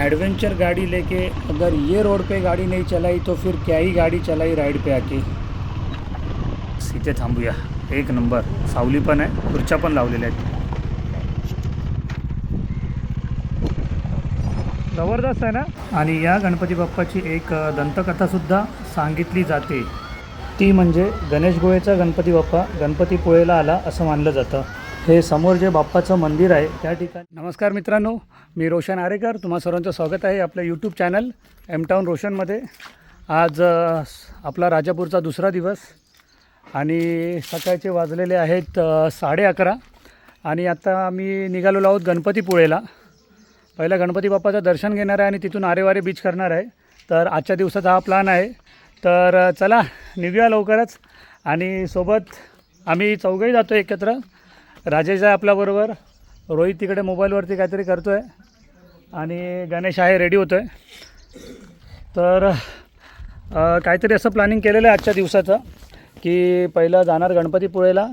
Adventure गाड़ी लेके अगर ये रोड पे गाड़ी नहीं चलाई तो फिर क्या ही गाड़ी चलाई राईड पे आके? इथे थांबूया. एक नंबर. सावली पण आहे खुर्च्या पण लावलेल्या आहेत. जबरदस्त आहे ना? आणि या गणपती बाप्पाची एक दंतकथासुद्धा सांगितली जाते. ती म्हणजे गणेश गोळेचा गणपती बाप्पा गणपती पोळेला आला असं मानलं जातं. हे समोर जे बाप्पाचं मंदिर आहे त्या ठिकाणी नमस्कार मित्रांनो मी रोशन आरेकर. तुम्हा सर्वांचं स्वागत आहे आपल्या यूट्यूब चॅनल एम टाऊन रोशनमध्ये. आज आपला राजापूरचा दुसरा दिवस आणि सकाळचे वाजलेले आहेत साडे अकरा. आणि आता आम्ही निघालेलो आहोत गणपतीपुळेला. पहिला गणपती बाप्पाचं दर्शन घेणार आहे आणि तिथून आरेवारे बीच करणार आहे. तर आजच्या दिवसाचा हा प्लॅन आहे. तर चला निघूया लवकरच. आणि सोबत आम्ही चौघही जातो एकत्र. राजेश आहे आपल्याबरोबर. रोहित तिकडे मोबाईलवरती काहीतरी करतो आहे आणि गणेश आहे रेडी होतो आहे तर काहीतरी असं प्लॅनिंग केलेलं आहे आजच्या दिवसाचं की पहिलं जाणार गणपतीपुळेला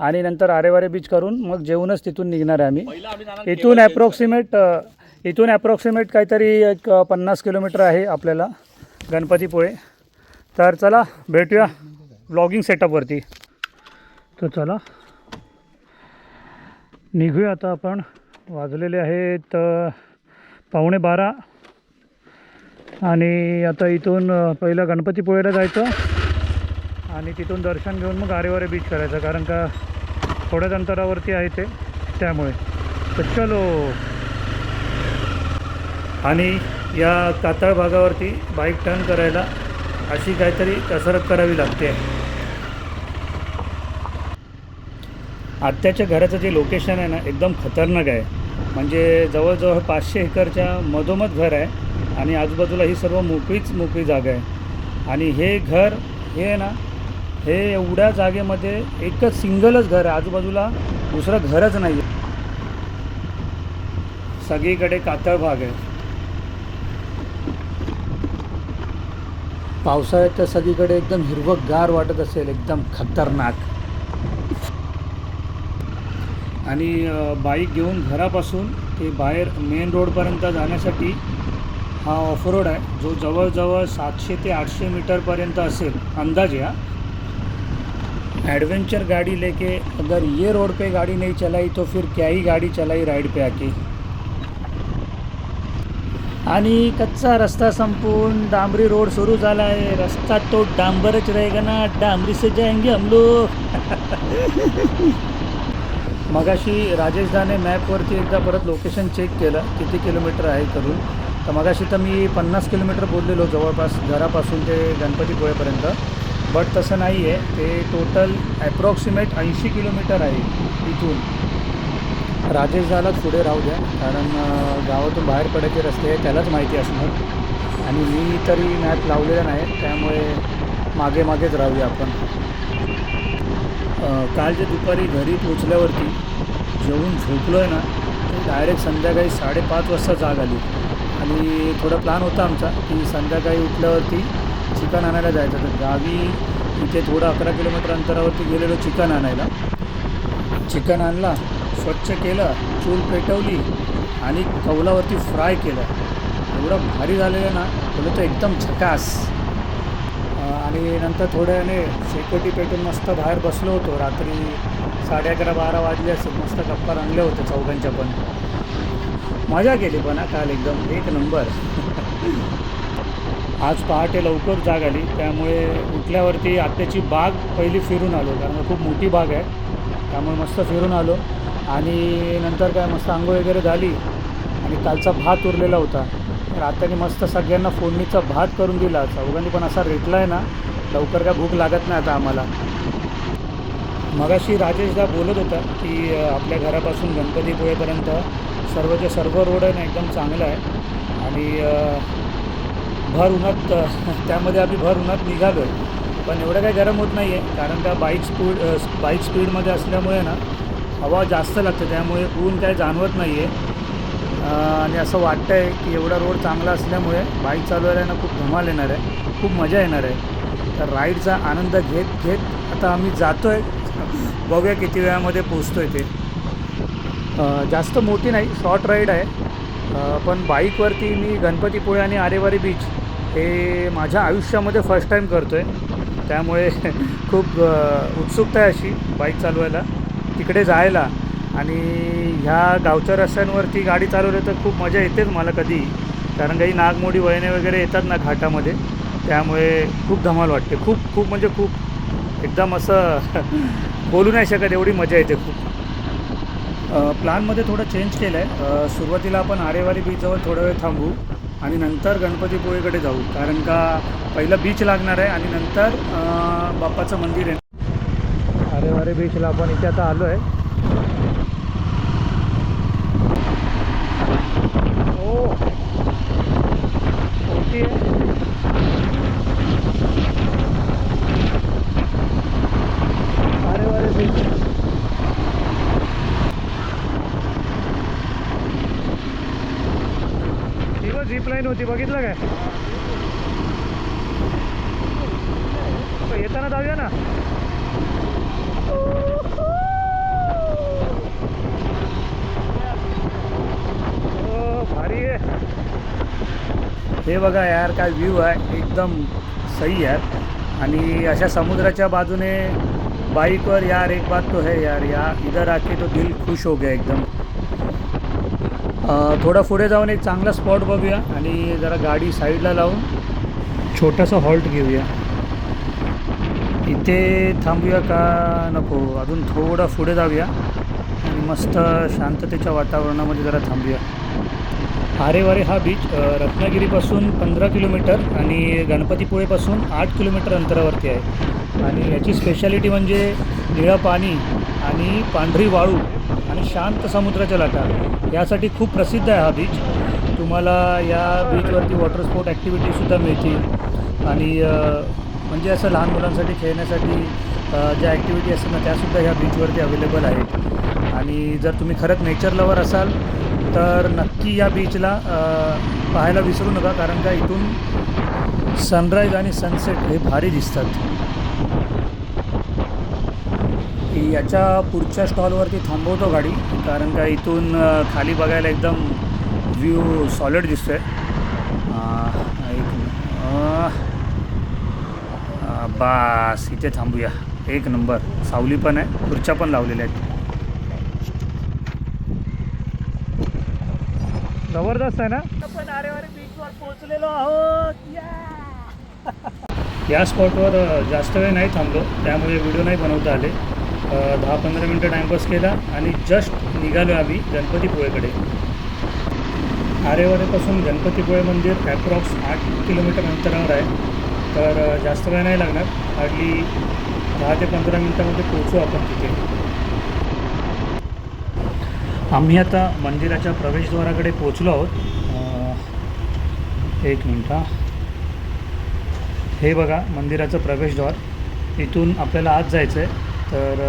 आणि नंतर आरेवारे बीच करून मग जेवूनच तिथून निघणार आहे आम्ही. इथून ॲप्रॉक्सिमेट इथून ॲप्रॉक्सिमेट काहीतरी एक पन्नास किलोमीटर आहे आपल्याला गणपतीपुळे. तर चला भेटूया ब्लॉगिंग सेटअपवरती तर चला. निघूया आता आपण. वाजलेले आहेत पावणे बारा. आणि आता इथून पहिलं गणपतीपुळेला जायचं. आणि तिथून दर्शन घेऊन मग आरेवारे बीच करायचं कारण का थोड्याच अंतरावरती आहे ते. त्यामुळे. तर चलो. आणि या कातळ भागावरती बाईक टर्न करायला अशी काहीतरी कसरत करावी लागते. आत्याच्या घराचं जे लोकेशन आहे ना एकदम खतरनाक आहे. म्हणजे जवळजवळ पाचशे एकरच्या मधोमध घर आहे आणि आजूबाजूला ही सर्व मोकळीच मोकळी जागा आहे. आणि हे घर हे आहे ना हे एवढ्या जागेमध्ये एकच सिंगलच घर आहे. आजूबाजूला दुसरं घरच नाही आहे सगळीकडे कातळ भाग आहे. पावसाळ्यात तर सगळीकडे एकदम हिरवंगार वाटत असेल एकदम खतरनाक. आणि बाईक घेऊन घरापासून ते बाहेर मेन रोडपर्यंत जाण्यासाठी हा ऑफ रोड आहे. जो जवळजवळ सातशे ते आठशे मीटरपर्यंत असेल अंदाज या एडवेंचर गाड़ी लेके अगर ये रोड पे गाड़ी नहीं चलाई तो फिर क्या ही गाड़ी चलाई राइड पे आके. आणि कच्चा रस्ता संपून डांबरी रोड सुरू झाला आहे रस्ता तो डांबरच रहेगा ना. डांबरी से जाएंगे हम लोग. मगाशी राजेश दाने मॅपवरती एकदा परत लोकेशन चेक केलं किती किलोमीटर आहे करून. तर मगाशी तर मी पन्नास किलोमीटर बोललेलो जवळपास घरापासून ते गणपतीपुळेपर्यंत. बट तसं नाही आहे ते टोटल ॲप्रॉक्सिमेट ऐंशी किलोमीटर आहे इथून. राजेश दालाच पुढे राहू द्या कारण गावातून बाहेर पडायचे रस्ते आहे त्यालाच माहिती असणार. आणि मी तरी मॅप लावलेला नाही त्यामुळे मागे मागेच राहूया आपण. काल जे दुपारी घरी पोचल्यावरती जेवून झोपलो आहे ना ते डायरेक्ट संध्याकाळी साडेपाच वाजता जाग आली. आणि थोडा प्लॅन होता आमचा की संध्याकाळी उठल्यावरती चिकन आणायला जायचं. तर गावी इथे थोडं अकरा किलोमीटर अंतरावरती गेलेलो चिकन आणायला. चिकन आणला स्वच्छ केलं चूल पेटवली आणि कौलावरती फ्राय केलं. एवढं भारी झालेलं ना बोललं तर एकदम झकास आणि नंतर थोड्याने शेकोटी पेटून मस्त बाहेर बसलो होतो. रात्री साडे अकरा बारा वाजले असेल. मस्त गप्पा रंगले होते चौघांच्या पण. मजा केली पण काल एकदम. एक नंबर. आज पहाटे लवकर जाग आली. त्यामुळे उठल्यावरती आत्याची बाग पहिली फिरून आलो. कारण खूप मोठी बाग आहे. त्यामुळे मस्त फिरून आलो. आणि नंतर काय मस्त आंघोळ वगैरे झाली. आणि कालचा भात उरलेला होता. तर मस्त सगळ्यांना फोडणीचा भात करून दिला. चौघांनी पण असा रेटला आहे ना लवकर काय भूक लागत नाही आता आम्हाला. मगाशी राजेशदा बोलत होता की आपल्या घरापासून गणपतीपुळेपर्यंत सर्वचे सर्व रोड आहे ना एकदम चांगला आहे. आणि भर उन्हात त्यामध्ये आम्ही भर उन्हात निघालो आहे पण एवढं काही गरम होत नाही आहे कारण का बाईक स्पीड बाईक स्पीडमध्ये असल्यामुळे ना हवा जास्त लागते. त्यामुळे ऊन काय जाणवत नाही आहे आणि असं वाटतं आहे की एवढा रोड चांगला असल्यामुळे बाईक चालवायला ना खूप धमाल येणार आहे खूप मजा येणार आहे. तर राईडचा आनंद घेत घेत आता आम्ही जातो आहे बघूया किती वेळामध्ये पोचतो आहे ते जास्त मोठी नाही शॉर्ट राईड आहे. पण बाईकवरती मी गणपतीपुळे आणि आरेवारी बीच हे माझ्या आयुष्यामध्ये फर्स्ट टाईम करतो आहे त्यामुळे खूप उत्सुकता आहे अशी बाईक चालवायला. तिकडे जायला. आणि ह्या गावच्या रस्त्यांवरती गाडी चालवली तर खूप मजा येतेच मला कधी. कारण काही नागमोडी वळणे वगैरे येतात ना घाटामध्ये. त्यामुळे खूप धमाल वाटते. खूप खूप म्हणजे खूप. एकदम असं बोलू नाही शकत एवढी मजा येते खूप. प्लॅनमध्ये थोडं चेंज केलं आहे सुरुवातीला आपण आरेवारी बीचजवळ थोडा वेळ थांबू आणि नंतर गणपतीपुळेकडे जाऊ. कारण का पहिलं बीच लागणार आहे आणि नंतर बाप्पाचं मंदिर आहे. आरेवारी बीचला आपण इथे आता आलो आहे हो ओके आरेवारी बीच ही बघ झीप लाईन होती बघितलं काय? येताना जाऊया ना. ओ, भारी आहे. हे बघा यार काय व्ह्यू आहे. एकदम सही आहे. आणि अशा समुद्राच्या बाजूने बाईकवर यार एक बात तो है यार. या इधर आके तो दिल खुश हो गया एकदम. थोडा पुढे जाऊन एक चांगला स्पॉट बघूया आणि जरा गाडी साईडला लावून छोटासा हॉल्ट घेऊया. इथे थांबूया का नको अजून थोडा पुढे जाऊया आणि मस्त शांततेच्या वातावरणामध्ये जरा थांबूया. आरेवारे हा बीच रत्नागिरीपासून पंधरा किलोमीटर आणि गणपतीपुळेपासून आठ किलोमीटर अंतरावरती आहे. आणि याची स्पेशालिटी म्हणजे निळं पाणी आणि पांढरी वाळू आणि शांत समुद्राच्या लाटा. यासाठी खूप प्रसिद्ध आहे हा बीच तुम्हाला या बीचवरती वॉटर स्पोर्ट ॲक्टिव्हिटीसुद्धा मिळतील. आणि म्हणजे असं लहान मुलांसाठी खेळण्यासाठी ज्या ॲक्टिव्हिटी असतील ना त्यासुद्धा ह्या बीचवरती अवेलेबल आहेत. आणि जर तुम्ही खरंच नेचर लवर असाल तर नक्की या बीचला पाहायला विसरू नका कारण का इथून सनराईज आणि सनसेट हे भारी दिसतात. याच्या पुढच्या स्टॉलवरती थांबवतो गाडी कारण का इथून खाली बघायला एकदम व्ह्यू सॉलिड दिसतो आहे एक अ, अ, बास इथे थांबूया. एक नंबर. सावली पण आहे खुर्च्या पण लावलेल्या आहेत. जबरदस्त आहे ना? आपण आरेवारे बीचवर पोहोचलेलो आहोत. या स्पॉटवर जास्त वेळ नाही थांबलो. त्यामुळे व्हिडिओ नाही बनवता आले. दहा पंधरा मिनटं टाईमपास केला आणि जस्ट निघालो आम्ही गणपतीपुळेकडे. आरेवारेपासून गणपतीपुळे मंदिर ॲप्रॉक्स आठ किलोमीटर अंतरावर आहे. तर जास्त वेळ नाही लागणार. हार्डली दहा ते पंधरा मिनटामध्ये पोहोचू आपण तिथे. आम्ही आता मंदिराच्या प्रवेशद्वाराकडे पोचलो आहोत. एक मिनटं हे. बघा मंदिराचं प्रवेशद्वार. इथून आपल्याला आत जायचं आहे तर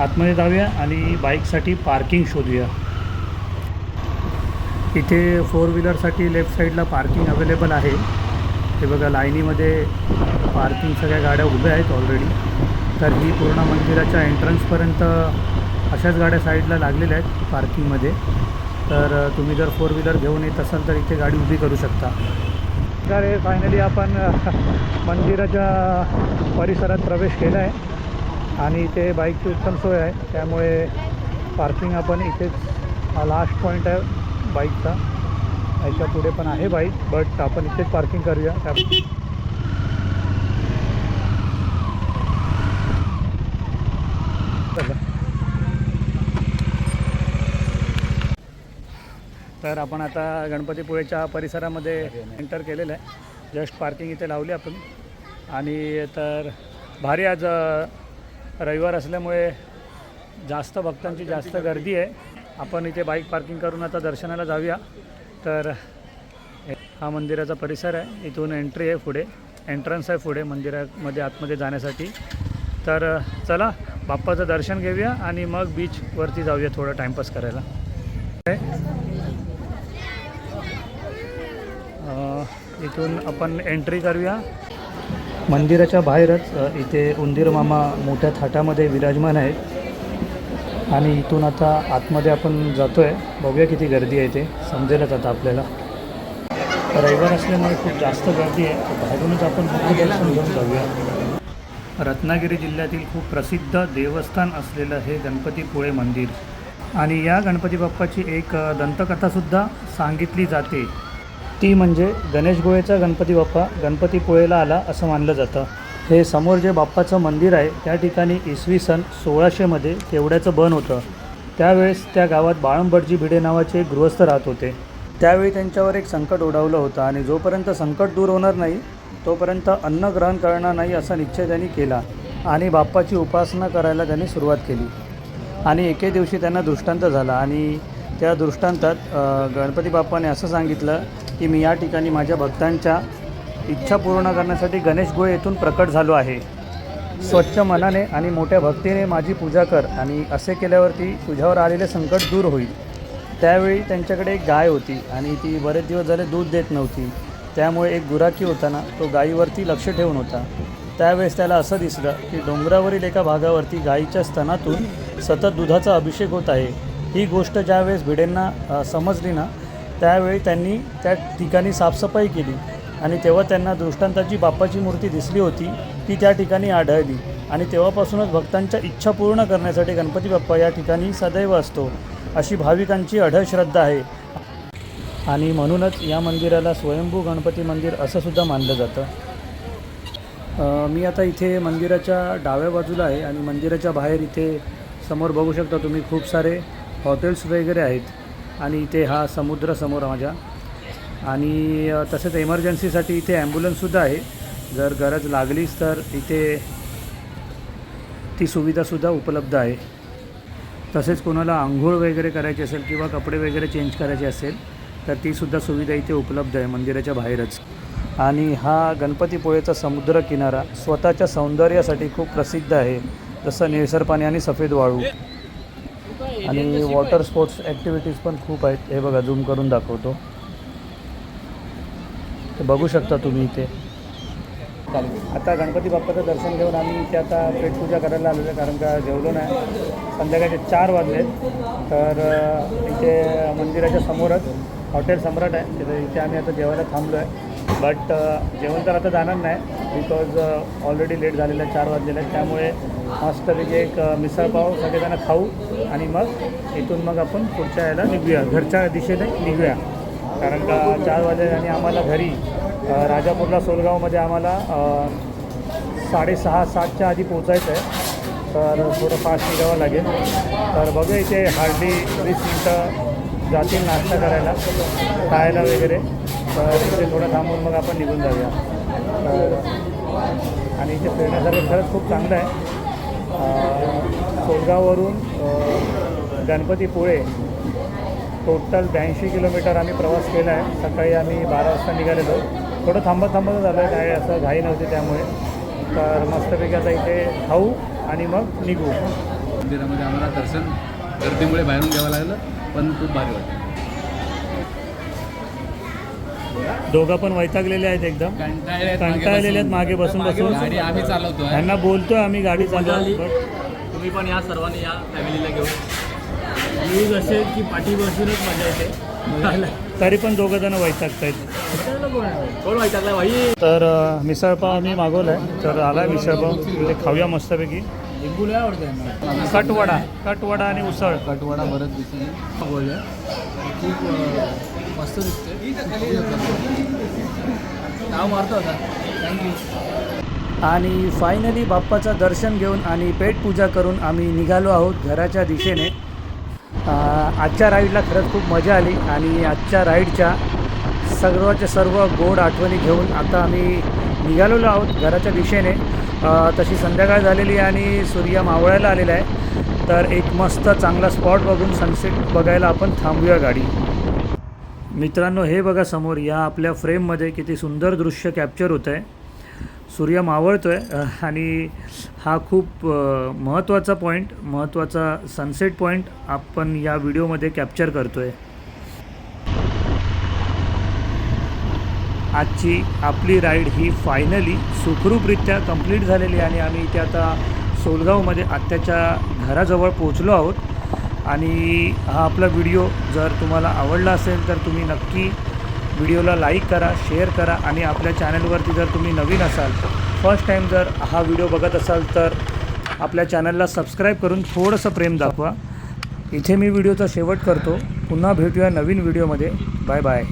आतमध्ये जाऊया आणि बाईकसाठी पार्किंग शोधूया. इथे फोर व्हीलरसाठी लेफ्ट साईडला पार्किंग अवेलेबल आहे. हे बघा लाईनीमध्ये पार्किंग सगळ्या गाड्या उभ्या आहेत ऑलरेडी. तर ही पूर्ण मंदिराच्या एंट्रन्सपर्यंत अशाच गाड्या साईडला लागलेल्या आहेत पार्किंगमध्ये. तर तुम्ही जर फोर व्हीलर घेऊन येत असाल तर इथे गाडी उभी करू शकता. तर हे फायनली आपण मंदिराच्या परिसरात प्रवेश केला आहे. आणि इथे बाईकची उत्तम सोय आहे. त्यामुळे पार्किंग आपण इथेच हा लास्ट पॉईंट आहे बाईकचा. याच्यापुढे पण आहे बाईक बट आपण इथेच पार्किंग करूया. त्या तर आपण आता गणपतीपुळेच्या परिसरामध्ये एंटर केलेलं आहे. जस्ट पार्किंग इथे लावली आपण. आणि तर भारी आज रविवार असल्यामुळे जास्त भक्तांची जास्त गर्दी आहे. आपण इथे बाईक पार्किंग करून आता दर्शनाला जाऊया. तर हा मंदिराचा परिसर आहे. इथून एंट्री आहे पुढे. एंट्रन्स आहे पुढे मंदिरामध्ये आतमध्ये जाण्यासाठी. तर चला बाप्पाचं दर्शन घेऊया आणि मग बीचवरती जाऊया थोडं टाईमपास करायला. इथून आपण एंट्री करूया. मंदिराच्या बाहेरच इथे उंदीर मामा मोठ्या थाटामध्ये विराजमान आहेत. आणि इथून आता आतमध्ये आपण जातो आहे बघूया किती गर्दी आहे ते समजेलच आता आपल्याला. रविवार असल्यामुळे खूप जास्त गर्दी आहे. बाहेरूनच आपण दर्शन घेऊन जाऊया. रत्नागिरी जिल्ह्यातील खूप प्रसिद्ध देवस्थान असलेलं हे गणपतीपुळे मंदिर. आणि या गणपती बाप्पाची एक दंतकथासुद्धा सांगितली जाते. ती म्हणजे गणेश गोळेचा गणपती बाप्पा गणपतीपुळेला आला असं मानलं जातं. हे समोर जे बाप्पाचं मंदिर आहे त्या ठिकाणी इसवी सन सोळाशेमध्ये केवड्याचं बन होतं. त्यावेळेस त्या गावात बाळंबटजी भिडे नावाचे गृहस्थ राहत होते. त्यावेळी त्यांच्यावर एक संकट ओढावलं होतं आणि जोपर्यंत संकट दूर होणार नाही तोपर्यंत अन्न ग्रहण करणार नाही असा निश्चय त्यांनी केला आणि बाप्पाची उपासना करायला त्यांनी सुरुवात केली. आणि एके दिवशी त्यांना दृष्टांत झाला आणि त्या दृष्टांतात गणपती बाप्पाने असं सांगितलं की मी या ठिकाणी माझ्या भक्तांच्या इच्छा पूर्ण करण्यासाठी गणेश गोळे येथून प्रकट झालो आहे. स्वच्छ मनाने आणि मोठ्या भक्तीने माझी पूजा कर आणि असे केल्यावरती तुझ्यावर आलेले संकट दूर होईल. त्यावेळी त्यांच्याकडे एक गाय होती आणि ती बरेच दिवस झाले दूध देत नव्हती. त्यामुळे एक गुराखी होता ना तो गायीवरती लक्ष ठेवून होता. त्यावेळेस त्याला असं दिसलं की डोंगरावरील एका भागावरती गायीच्या स्तनातून सतत दुधाचा अभिषेक होत आहे. ही गोष्ट ज्यावेळेस भिडेंना समजली ना त्यावेळी त्यांनी त्या ठिकाणी साफसफाई केली. आणि तेव्हा त्यांना दृष्टांताची बाप्पाची मूर्ती दिसली होती ती त्या ठिकाणी आढळली. आणि तेव्हापासूनच भक्तांच्या इच्छा पूर्ण करण्यासाठी गणपती बाप्पा या ठिकाणी सदैव असतो अशी भाविकांची अढळ श्रद्धा आहे. आणि म्हणूनच या मंदिराला स्वयंभू गणपती मंदिर असं सुद्धा मानलं जातं. मी आता इथे मंदिराच्या डाव्या बाजूला आहे आणि मंदिराच्या बाहेर इथे समोर बघू शकता तुम्ही खूप सारे हॉटेल्स वगैरे आहेत. आणि इथे हा समुद्र समोर माझ्या. आणि तसेच इमर्जन्सीसाठी एमर्जन्सीसाठी इथे ॲम्ब्युलन्ससुद्धा आहे. जर गरज लागलीच तर इथे ती सुविधासुद्धा उपलब्ध आहे. तसेच कोणाला आंघोळ वगैरे करायची असेल किंवा कपडे वगैरे चेंज करायचे असेल तर तीसुद्धा सुविधा इथे उपलब्ध आहे मंदिराच्या बाहेरच. आणि हा गणपतीपुळेचा समुद्र किनारा स्वतःच्या सौंदर्यासाठी खूप प्रसिद्ध आहे. जसं निळसर पाणी आणि सफेद वाळू. आणि वॉटर स्पोर्ट्स ॲक्टिव्हिटीज पण खूप आहेत. हे बघा झूम करून दाखवतो. ते बघू शकता तुम्ही इथे. आता गणपती बाप्पाचं दर्शन घेऊन आम्ही इथे आता पेटपूजा करायला आलेलो आहे कारण का जेवलो नाही. संध्याकाळचे चार वाजले. तर इथे मंदिराच्या समोरच हॉटेल सम्राट आहे. तिथे इथे आम्ही आता जेवायला थांबलो आहे बट uh, जेवण तर आता जाणार नाही बिकॉज ऑलरेडी लेट झालेलं आहे चार वाजलेलं आहे त्यामुळे मस्तपैकी एक uh, मिसळपाव सगळेजण खाऊ आणि मग इथून मग आपण पुढच्या यायला निघूया. घरच्या दिशेने निघूया. कारण का चार वाजले आणि आम्हाला घरी uh, राजापूरला सोलगावमध्ये आम्हाला साडेसहा सातच्या आधी पोचायचं आहे. तर थोडं फास्ट निघावं लागेल. तर बघूया इथे हार्डली वीस मिनटं जातील नाश्ता करायला खायला वगैरे. तर तिथे थोडं थांबून मग आपण निघून जाऊया. तर आणि इथे फिरण्यासारखं खरंच खूप चांगलं आहे. अ, गणपतीपुळे टोटल ब्याऐंशी किलोमीटर आम्ही प्रवास केला आहे. सकाळी आम्ही बारा वाजता निघालेलो. थोडं थांबत थांबत झालं आहे काय असं घाई नव्हती त्यामुळे. तर मस्तपैकी आता इथे खाऊ आणि मग निघू. मंदिरामध्ये आम्हाला दर्शन गर्दीमुळे बाहेरून घ्यावं लागलं पण खूप भारी वाटतं दोघं पण वैतागलेले आहेत एकदम. कंटाळले कंटाळलेले आहेत मागे बसून बसून. गाडी आम्ही चालवतोय. त्यांना बोलतोय आम्ही गाडी चालवली तुम्ही पण या सर्वांनी या फॅमिलीला घेऊन. न्यूज असेल की पाठी बसूनच मजा येते. तरी पण दोघं जण वैतागत आहेत कोण भाई? तर मिसळपाव आम्ही मागवला आहे तर आला आहे मिसळपाव ते खाऊया मस्तपैकी. कटवडा. कटवडा आणि उसळ. कटवाडा बरंच दिसते. खूप मस्त दिसते नाव मारतो आता. थँक्यू आणि फायनली बाप्पाचं दर्शन घेऊन आणि पेटपूजा करून आम्ही निघालो आहोत घराच्या दिशेने. आजच्या राईडला खरंच खूप मजा आली आणि आजच्या राईडच्या सर्वच्या सर्व गोड आठवणी घेऊन आता आम्ही निघालेलो आहोत घराच्या दिशेने. तशी संध्याकाळ झालेली आहे आणि सूर्य मावळायला आलेला आहे. तर एक मस्त चांगला स्पॉट बघून सनसेट बघायला आपण थांबूया गाडी. मित्रांनो हे बघा समोर या आपल्या फ्रेममध्ये किती सुंदर दृश्य कॅप्चर होतं आहे सूर्य मावळतो आहे आणि हा खूप महत्त्वाचा पॉईंट महत्त्वाचा सनसेट पॉईंट आपण या व्हिडिओमध्ये कॅप्चर करतो आहे आजची आपली राईड ही फायनली सुखरूपरित्या कंप्लीट झालेली आणि आम्ही इथे आता सोलगावमध्ये आत्याच्या घराजवळ पोचलो आहोत. आणि हा आपला व्हिडिओ जर तुम्हाला आवडला असेल तर तुम्ही नक्की व्हिडिओला लाईक करा शेअर करा आणि आपल्या चॅनलवरती जर तुम्ही नवीन असाल फर्स्ट टाईम जर हा व्हिडिओ बघत असाल तर आपल्या चॅनलला सबस्क्राईब करून थोडंसं प्रेम दाखवा. इथे मी व्हिडिओचा शेवट करतो. पुन्हा भेटूया नवीन व्हिडिओमध्ये बाय बाय